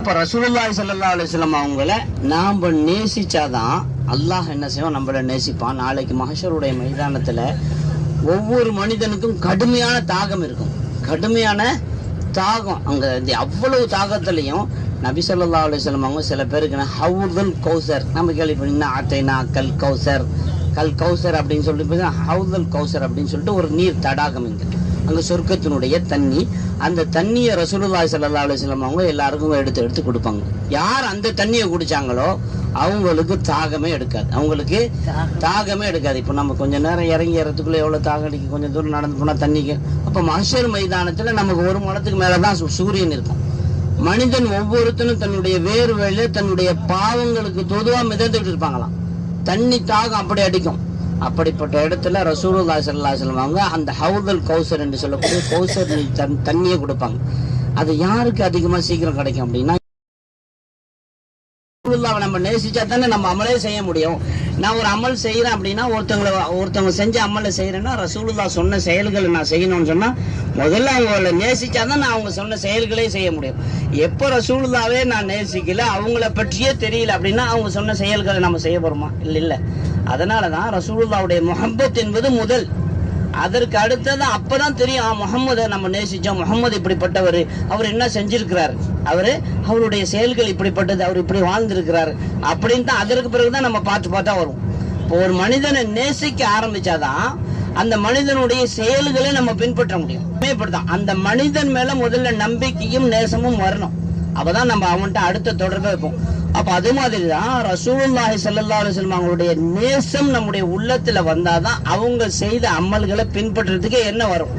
இப்போ ரசூலுல்லாஹி சல்லா அலிஸ்லாம் அவங்கள நாம நேசிச்சாதான் அல்லாஹ் என்ன செய்வான்? நம்மள நேசிப்பான். நாளைக்கு மகஷருடைய மைதானத்துல ஒவ்வொரு மனிதனுக்கும் கடுமையான தாகம் இருக்கும். கடுமையான தாகம். அங்க இந்த அவ்வளவு தாகத்திலையும் நபி சொல்லா அலிஸ்லாம் அவங்க சில பேருக்கு ஹவுதல் கௌசர். நம்ம கேள்விப்பட்டீங்கன்னா ஆத்தைனா கல் கௌசர். கல் கௌசர் அப்படின்னு சொல்லிட்டு ஹவுதல் கௌசர் அப்படின்னு சொல்லிட்டு ஒரு நீர் தடாகம் இங்கே அங்க சொர்க்கத்தினுடைய தண்ணி அந்த தண்ணியை ரசூலுல்லாஹி ஸல்லல்லாஹு அலைஹி வஸல்லம் அவங்க எல்லாருக்கும் எடுத்து எடுத்து கொடுப்பாங்க. யார் அந்த தண்ணியை குடிச்சாங்களோ அவங்களுக்கு தாகமே எடுக்காது. அவங்களுக்கு தாகமே. எடுக்காது. இப்போ நம்ம கொஞ்ச நேரம் இறங்கி ஏறதுக்குள்ள எவ்வளவு தாகம் அடிக்கும் கொஞ்சம் தூரம் நடந்து போனா தண்ணிக்கு. அப்ப மஹ்ஷர் மைதானத்துல நமக்கு ஒரு முழத்துக்கு மேலதான் சு- சூரியன் இருக்கும். மனிதன் ஒவ்வொருத்தனும் தன்னுடைய வேர்வையில தன்னுடைய பாவங்களுக்கு தொதுவா மிதந்துட்டு இருப்பாங்களாம். தண்ணி தாகம் அப்படி அடிக்கும். அப்படிப்பட்ட இடத்துல ரசூலுல்லா சல்லா அலைஹி அந்த ஹவுதல் கௌசர் என்று சொல்லக்கூடிய கௌசர் தண்ணியை கொடுப்பாங்க. அது யாருக்கு அதிகமாக சீக்கிரம் கிடைக்கும் அப்படின்னா ரசூலுல்லாவை நம்ம நேசிச்சா தானே நம்ம அமலே செய்ய முடியும். நான் ஒரு அமல் செய்யறேன் அப்படின்னா ஒருத்தவங்களை ஒருத்தவங்க செஞ்ச அமலை செய்யறேன்னா ரசூலுல்லா சொன்ன செயல்களை நான் செய்யணும்னு சொன்னா முதல்ல அவங்கள நேசிச்சா தான் நான் அவங்க சொன்ன செயல்களே செய்ய முடியும். எப்போ ரசூலுல்லாவே நான் நேசிக்கல அவங்கள பற்றியே தெரியல அப்படின்னா அவங்க சொன்ன செயல்களை நம்ம செய்ய போறோமா? இல்ல இல்ல. அதனாலதான் ரசூலுல்லாவுடைய முகம்பத் என்பது முதல். அதற்கு அடுத்தது அப்பதான் தெரியும் முகமது நம்ம நேசிச்சோம் முகம்மது இப்படிப்பட்டவர். அவர் என்ன செஞ்சிருக்கிறார்? அவரு அவருடைய செயல்கள் இப்படிப்பட்டது அவர் இப்படி வாழ்ந்திருக்கிறார் அப்படின்னு தான் அதற்கு பிறகுதான் நம்ம பார்த்து பார்த்தா வரும். இப்போ ஒரு மனிதனை நேசிக்க ஆரம்பிச்சாதான் அந்த மனிதனுடைய செயல்களை நம்ம பின்பற்ற முடியும். இப்படிதான் அந்த மனிதன் மேல முதல்ல நம்பிக்கையும் நேசமும் வரணும். அப்பதான் நம்ம அவன்கிட்ட அடுத்த தொடர்பை வைப்போம். அப்ப அது மாதிரி தான் ரசூலுல்லாஹி ஸல்லல்லாஹு அலைஹி வஸல்லம் அவங்களுடைய நேசம் நம்முடைய உள்ளத்துல வந்தாதான் அவங்க செய்த அமல்களை பின்பற்றுறதுக்கு என்ன வரும்?